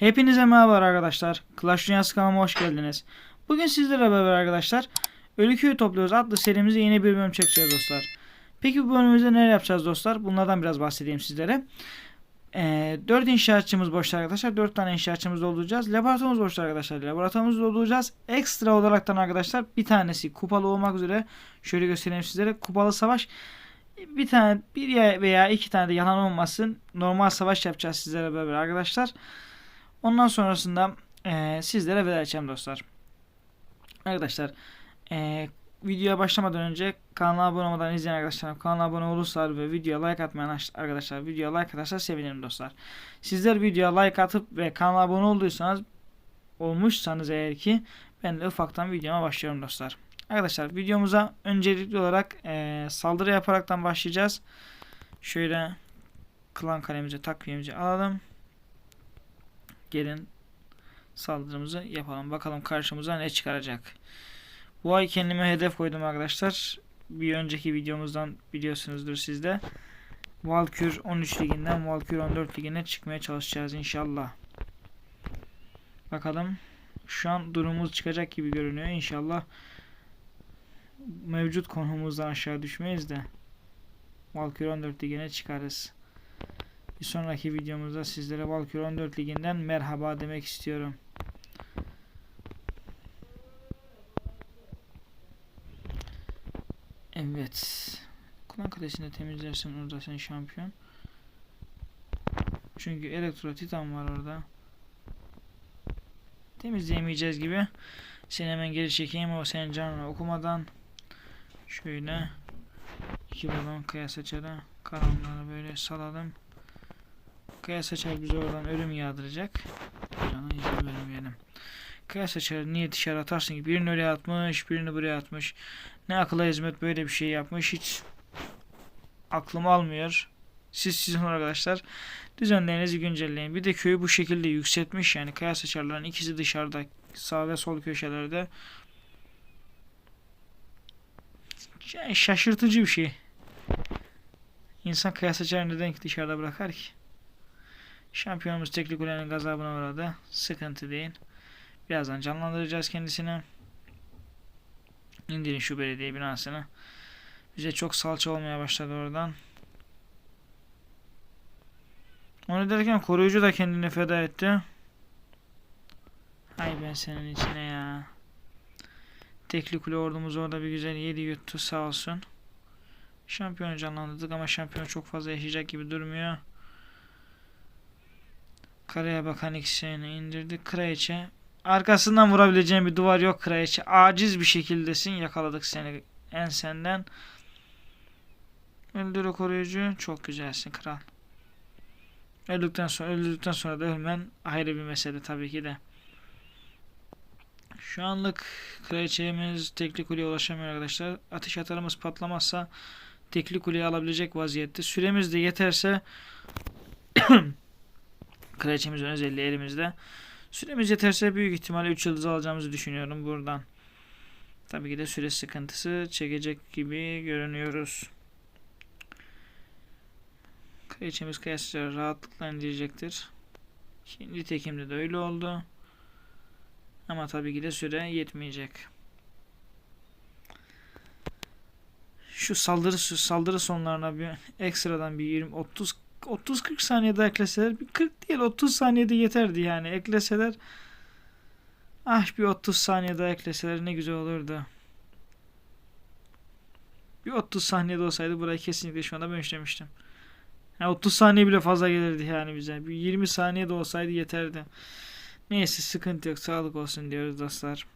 Hepinize merhaba arkadaşlar. Clash Dünyası kanalıma hoş geldiniz. Bugün sizlerle beraber arkadaşlar Ölü Köyü Topluyoruz adlı serimize yeni bir bölüm çekeceğiz dostlar. Peki bu bölümümüzde neler yapacağız dostlar? Bunlardan biraz bahsedeyim sizlere. Ee, 4 inşaatçımız boşta arkadaşlar. 4 tane inşaatçımız dolduracağız. Laboratuvarımız boşta arkadaşlar. Laboratuvarımızı dolduracağız. Ekstra olaraktan arkadaşlar bir tanesi kupalı olmak üzere şöyle göstereyim sizlere. Kupalı savaş bir tane bir ya- veya iki tane de yalan olmasın normal savaş yapacağız sizlere beraber arkadaşlar. Ondan sonrasında eee, sizlere veda edeceğim dostlar. Arkadaşlar eee, videoya başlamadan önce kanala abone olmadan izleyen arkadaşlar kanala abone olursa ve videoya like atmayan aş- arkadaşlar videoya like atarsa sevinirim dostlar. Sizler videoya like atıp ve kanala abone olduysanız olmuşsanız eğer ki ben de ufaktan videoma başlıyorum dostlar. Arkadaşlar videomuza öncelikli olarak eee, saldırı yaparaktan başlayacağız. Şöyle klan kalemizi takviyemizi alalım. Gelin saldırımızı yapalım. Bakalım karşımıza ne çıkaracak. Bu ay kendime hedef koydum arkadaşlar. Bir önceki videomuzdan biliyorsunuzdur sizde. Valkür 13 liginden Valkür 14 ligine çıkmaya çalışacağız inşallah. Bakalım. Şu an durumumuz çıkacak gibi görünüyor. İnşallah mevcut konumuzdan aşağı düşmeyiz de Valkür 14 ligine çıkarız. Bir sonraki videomuzda sizlere Valkür 14 liginden merhaba demek istiyorum. Evet. Kullan kalesini temizlersen orada sen şampiyon. Çünkü Elektro Titan var orada. Temizleyemeyeceğiz gibi. Seni hemen geri çekeyim o senin canını okumadan. Şöyle. iki balon kaya saçarı. Karanları böyle salalım. Kaya saçar bize oradan ölüm yağdıracak. Canı izin vermeyelim. Kaya saçar niye dışarı atarsın ki? Birini oraya atmış, birini buraya atmış. Ne akıla hizmet böyle bir şey yapmış. Hiç aklım almıyor. Siz sizin arkadaşlar düzenlerinizi güncelleyin. Bir de köyü bu şekilde yükseltmiş yani kaya saçarların ikisi dışarıda sağ ve sol köşelerde. Şaşırtıcı bir şey. İnsan kaya saçarını neden dışarıda bırakar ki? Şampiyonumuz tekli kulenin gazabına uğradı. Sıkıntı değil. Birazdan canlandıracağız kendisini. İndirin şu belediye binasını. Bize çok salça olmaya başladı oradan. Onu derken koruyucu da kendini feda etti. Hay ben senin içine ya. Tekli kule ordumuz orada bir güzel yedi yuttu sağ olsun. Şampiyonu canlandırdık ama şampiyon çok fazla yaşayacak gibi durmuyor. Karaya bakan ikisini indirdik. Kraliçe. Arkasından vurabileceğim bir duvar yok Kraliçe. Aciz bir şekildesin. Yakaladık seni ensenden. Öldür o koruyucu. Çok güzelsin kral. Öldükten sonra öldükten sonra da ölmen ayrı bir mesele tabii ki de. Şu anlık kraliçemiz tekli kuleye ulaşamıyor arkadaşlar. Ateş atarımız patlamazsa tekli kuleyi alabilecek vaziyette. Süremiz de yeterse kraliçemizin özelliği elimizde. Süremiz yeterse büyük ihtimalle 3 yıldız alacağımızı düşünüyorum buradan. Tabii ki de süre sıkıntısı çekecek gibi görünüyoruz. Kraliçemiz kıyasıca rahatlıkla indirecektir. Şimdi tekimde de öyle oldu. Ama tabii ki de süre yetmeyecek. Şu saldırı saldırı sonlarına bir ekstradan bir 20 30 30 40 saniyede ekleseler bir 40 değil 30 saniyede yeterdi yani ekleseler ah bir 30 saniyede ekleseler ne güzel olurdu. Bir 30 saniyede olsaydı burayı kesinlikle şu anda ben işlemiştim. Yani 30 saniye bile fazla gelirdi yani bize. Bir 20 saniye de olsaydı yeterdi. Neyse sıkıntı yok. Sağlık olsun diyoruz dostlar.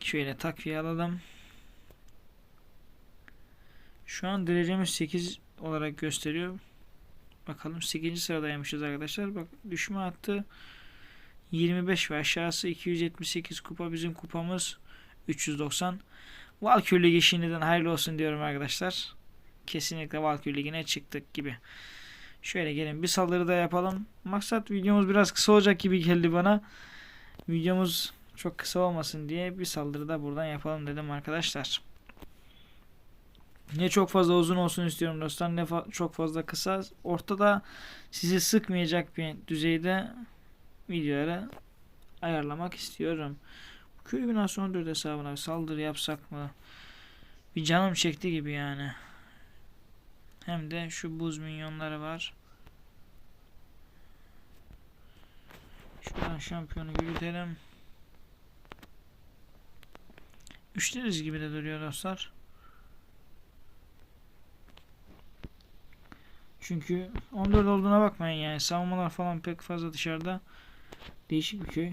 Şöyle takviye alalım. Şu an derecemiz 8 olarak gösteriyor. Bakalım 8. sıradaymışız arkadaşlar. Bak düşme hattı 25 ve aşağısı 278 kupa bizim kupamız 390. Valkür Ligi şimdiden hayırlı olsun diyorum arkadaşlar. Kesinlikle Valkür Ligi'ne çıktık gibi. Şöyle gelin bir saldırı da yapalım. Maksat videomuz biraz kısa olacak gibi geldi bana. Videomuz çok kısa olmasın diye bir saldırı da buradan yapalım dedim arkadaşlar. Ne çok fazla uzun olsun istiyorum dostlar ne fa- çok fazla kısa. Ortada sizi sıkmayacak bir düzeyde videoları ayarlamak istiyorum. Köy binası 14 hesabına saldırı yapsak mı? Bir canım çekti gibi yani. Hem de şu buz minyonları var. Şuradan şampiyonu yürütelim. Üçleriz gibi de duruyor dostlar. Çünkü 14 olduğuna bakmayın yani savunmalar falan pek fazla dışarıda. Değişik bir köy.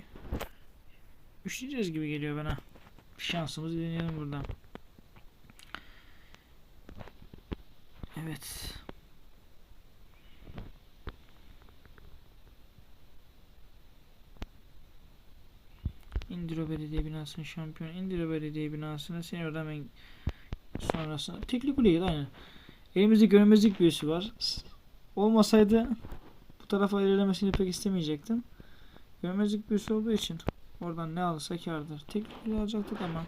Üçleyeceğiz gibi geliyor bana. Şansımızı deneyelim buradan. Evet. Indiro Belediye binasının şampiyonu. Indiro Belediye binasına seni oradan ben sonrasında tekli kuleydi aynen. Elimizde görmezlik büyüsü var. Olmasaydı bu tarafa ilerlemesini pek istemeyecektim. Görmezlik büyüsü olduğu için oradan ne alırsa kârdır. Tekli kule alacaktık ama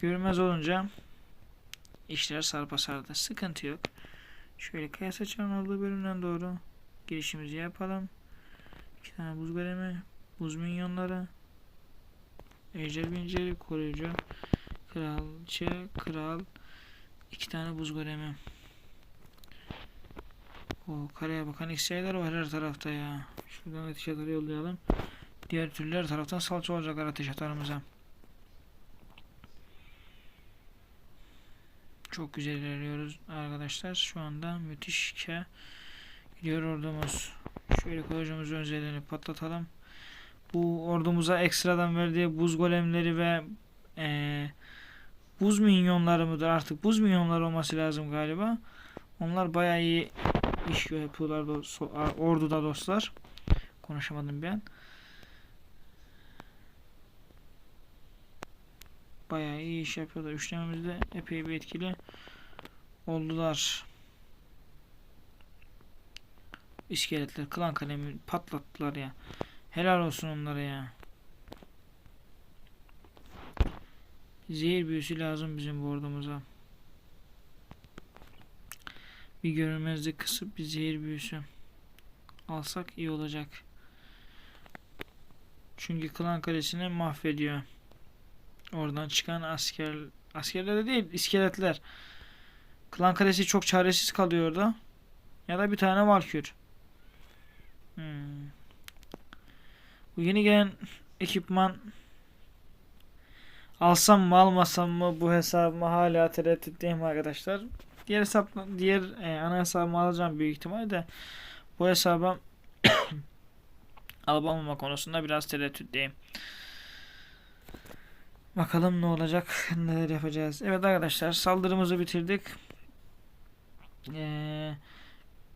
görmez olunca işler sarpa sardı. Sıkıntı yok. Şöyle kaya saçağın olduğu bölümden doğru girişimizi yapalım. İki tane buz golemi, buz minyonları, ejder binceri, koruyucu, kralçı, kral, iki tane buz golemi. O kareye bakan X'ler var her tarafta ya. Şuradan ateş atarı yollayalım. Diğer türlü her taraftan salça olacaklar ateş atarımıza. Çok güzel ilerliyoruz arkadaşlar. Şu anda müthiş ke gidiyor ordumuz. Şöyle kılıcımızın özelliğini patlatalım. Bu ordumuza ekstradan verdiği buz golemleri ve eee, buz minyonları mıdır artık? Buz minyonları olması lazım galiba. Onlar bayağı iyi iş yapıyorlar da, so- orduda dostlar. Konuşamadım ben. Bayağı iyi iş yapıyorlar. Üçlememizde epey bir etkili oldular. İskeletler klan kalemi patlattılar ya. Helal olsun onlara ya. Zehir büyüsü lazım bizim bu ordumuza. Bir görünmezlik kısıp bir zehir büyüsü alsak iyi olacak. Çünkü klan kalesini mahvediyor. Oradan çıkan asker askerler de değil iskeletler. Klan kalesi çok çaresiz kalıyor orada. Ya da bir tane valkür. Hmm. Bu yeni gelen ekipman alsam mı almasam mı bu hesabımı hala tereddütteyim arkadaşlar. Diğer hesap diğer e, ana hesabımı alacağım büyük ihtimalle de bu hesaba alıp almama konusunda biraz tereddütteyim. Bakalım ne olacak, neler yapacağız. Evet arkadaşlar saldırımızı bitirdik. Ee,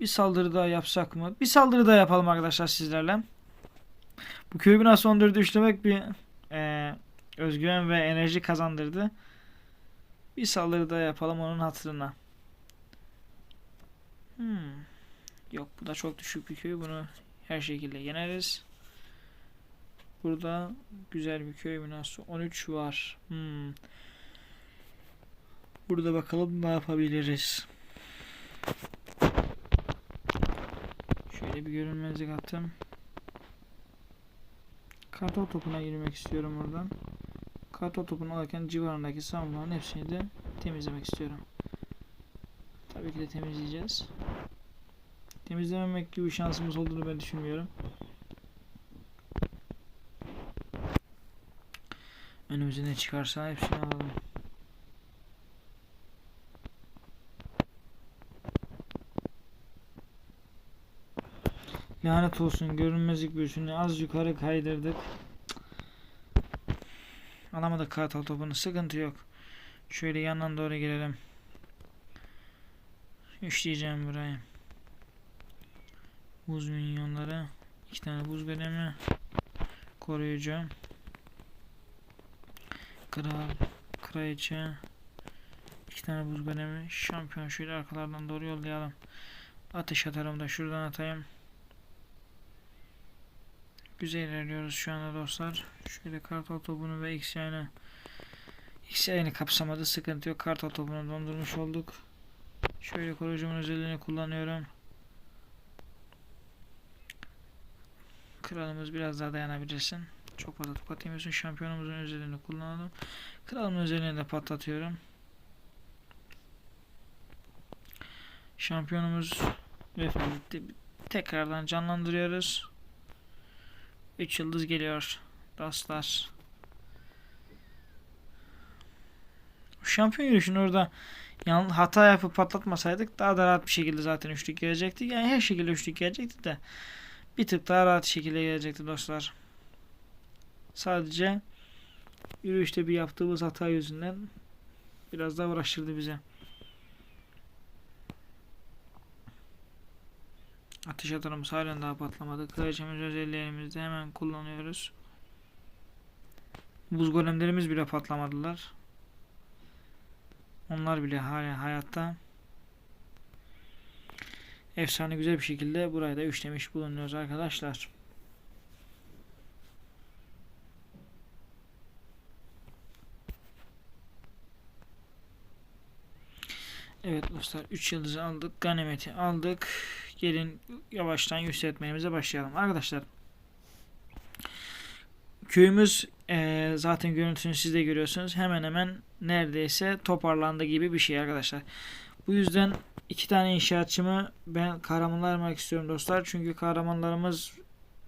bir saldırı daha yapsak mı? Bir saldırı daha yapalım arkadaşlar sizlerle. Bu köy binası 14'ü üçlemek bir özgüven ve enerji kazandırdı. Bir saldırı daha yapalım onun hatırına. Hmm. Yok bu da çok düşük bir köy. Bunu her şekilde yeneriz. Burada güzel bir köy binası. 13 var. Hmm. Burada bakalım ne yapabiliriz. Şöyle bir görünmezlik attım. Kartal topuna girmek istiyorum oradan. Kartal topunu alırken civarındaki savunmaların hepsini de temizlemek istiyorum. Tabii ki de temizleyeceğiz. Temizlememek gibi şansımız olduğunu ben düşünmüyorum. Önümüze ne çıkarsa hepsini alalım. Lanet olsun görünmezlik büyüsünü az yukarı kaydırdık. Alamadık kartal topunu sıkıntı yok. Şöyle yandan doğru girelim. Üçleyeceğim burayı. Buz minyonları. iki tane buz golemi. Koruyucu. Kral. Kraliçe. iki tane buz golemi. Şampiyon şöyle arkalardan doğru yollayalım. Ateş atarım da şuradan atayım. Güzel ilerliyoruz şu anda dostlar. Şöyle kartal topunu ve X yayını X yayını kapsamadı. Sıkıntı yok. Kartal topunu dondurmuş olduk. Şöyle koruyucumun özelliğini kullanıyorum. Kralımız biraz daha dayanabilirsin. Çok fazla tokat yemiyorsun. Şampiyonumuzun özelliğini kullanalım. Kralımın özelliğini de patlatıyorum. Şampiyonumuz vefat etti. Tekrardan canlandırıyoruz. 3 yıldız geliyor dostlar. Şampiyon yürüyüşünü orada yan, hata yapıp patlatmasaydık daha da rahat bir şekilde zaten üçlük gelecekti. Yani her şekilde üçlük gelecekti de bir tık daha rahat şekilde gelecekti dostlar. Sadece yürüyüşte bir yaptığımız hata yüzünden biraz daha uğraştırdı bize. Ateş atarımız halen daha patlamadı. Kraliçemiz özelliklerimizde hemen kullanıyoruz. Buz golemlerimiz bile patlamadılar. Onlar bile hala hayatta. Efsane güzel bir şekilde burayı da üçlemiş bulunuyoruz arkadaşlar. Evet dostlar 3 yıldızı aldık. Ganimeti aldık. Gelin yavaştan yükseltmemize başlayalım. Arkadaşlar köyümüz eee, zaten görüntüsünü siz de görüyorsunuz. Hemen hemen neredeyse toparlandı gibi bir şey arkadaşlar. Bu yüzden iki tane inşaatçımı ben kahramanlarmak istiyorum dostlar. Çünkü kahramanlarımız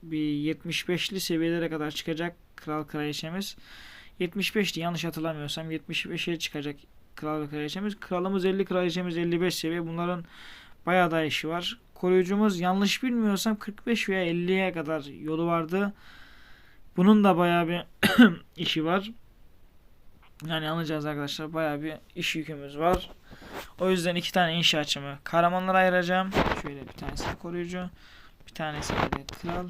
bir 75'li seviyelere kadar çıkacak kral kraliçemiz. 75'ti yanlış hatırlamıyorsam 75'e çıkacak kral kraliçemiz. Kralımız 50 kraliçemiz 55 seviye. Bunların bayağı da işi var. Koruyucumuz yanlış bilmiyorsam 45 veya 50'ye kadar yolu vardı. Bunun da bayağı bir işi var. Yani anlayacağız arkadaşlar. Bayağı bir iş yükümüz var. O yüzden iki tane inşaatçımı kahramanlara ayıracağım. Şöyle bir tanesi koruyucu. Bir tanesi de kral.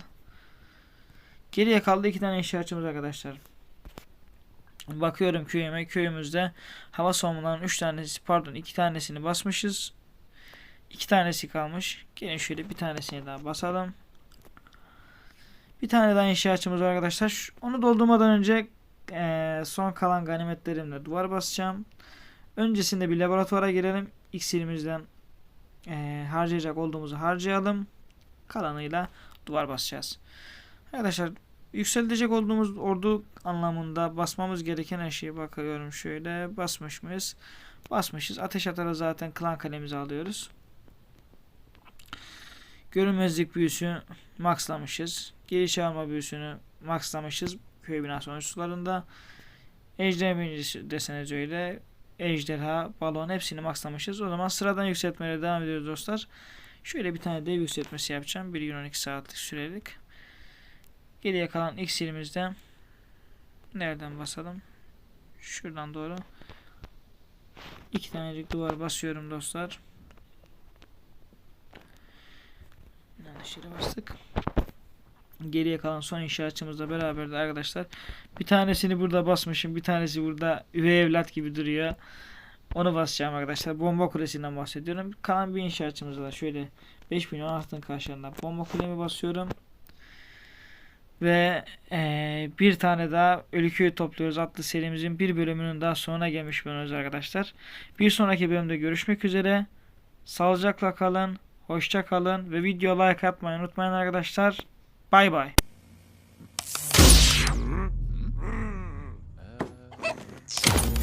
Geriye kaldı iki tane inşaatçımız arkadaşlar. Bakıyorum köyüme. Köyümüzde hava savunmalarının 3 tanesi pardon 2 tanesini basmışız. 2 tanesi kalmış. Gelin şöyle bir tanesini daha basalım. Bir tane daha inşaatçımız var arkadaşlar. Onu doldurmadan önce eee, son kalan ganimetlerimle duvar basacağım. Öncesinde bir laboratuvara girelim. İksirimizden eee, harcayacak olduğumuzu harcayalım. Kalanıyla duvar basacağız. Arkadaşlar yükseltecek olduğumuz ordu anlamında basmamız gereken her şeye bakıyorum şöyle. Basmış mıyız? Basmışız. Ateş atarı zaten klan kalemizi alıyoruz. Görünmezlik büyüsü maxlamışız. Geri çağırma büyüsünü maxlamışız. Köy binası oyuncularında. Ejder binicisi deseniz öyle. Ejderha, balon hepsini maxlamışız. O zaman sıradan yükseltmelere devam ediyoruz dostlar. Şöyle bir tane dev yükseltmesi yapacağım. 1 gün 12 saatlik sürelik. Geriye kalan iksirimizde nereden basalım? Şuradan doğru. İki tanecik duvar basıyorum dostlar. Yere bastık. Geriye kalan son inşaatçımızla beraber de arkadaşlar. Bir tanesini burada basmışım. Bir tanesi burada üvey evlat gibi duruyor. Onu basacağım arkadaşlar. Bomba kulesinden bahsediyorum. Kalan bir inşaatçımızda da şöyle 5 milyon altın karşılığında bomba kulemi basıyorum. Ve eee, bir tane daha Ölüköy'ü topluyoruz adlı serimizin bir bölümünün daha sonuna gelmiş bulunuyoruz arkadaşlar. Bir sonraki bölümde görüşmek üzere. Sağlıcakla kalın. Hoşça kalın ve video like atmayı unutmayın arkadaşlar. Bay bay. Ee,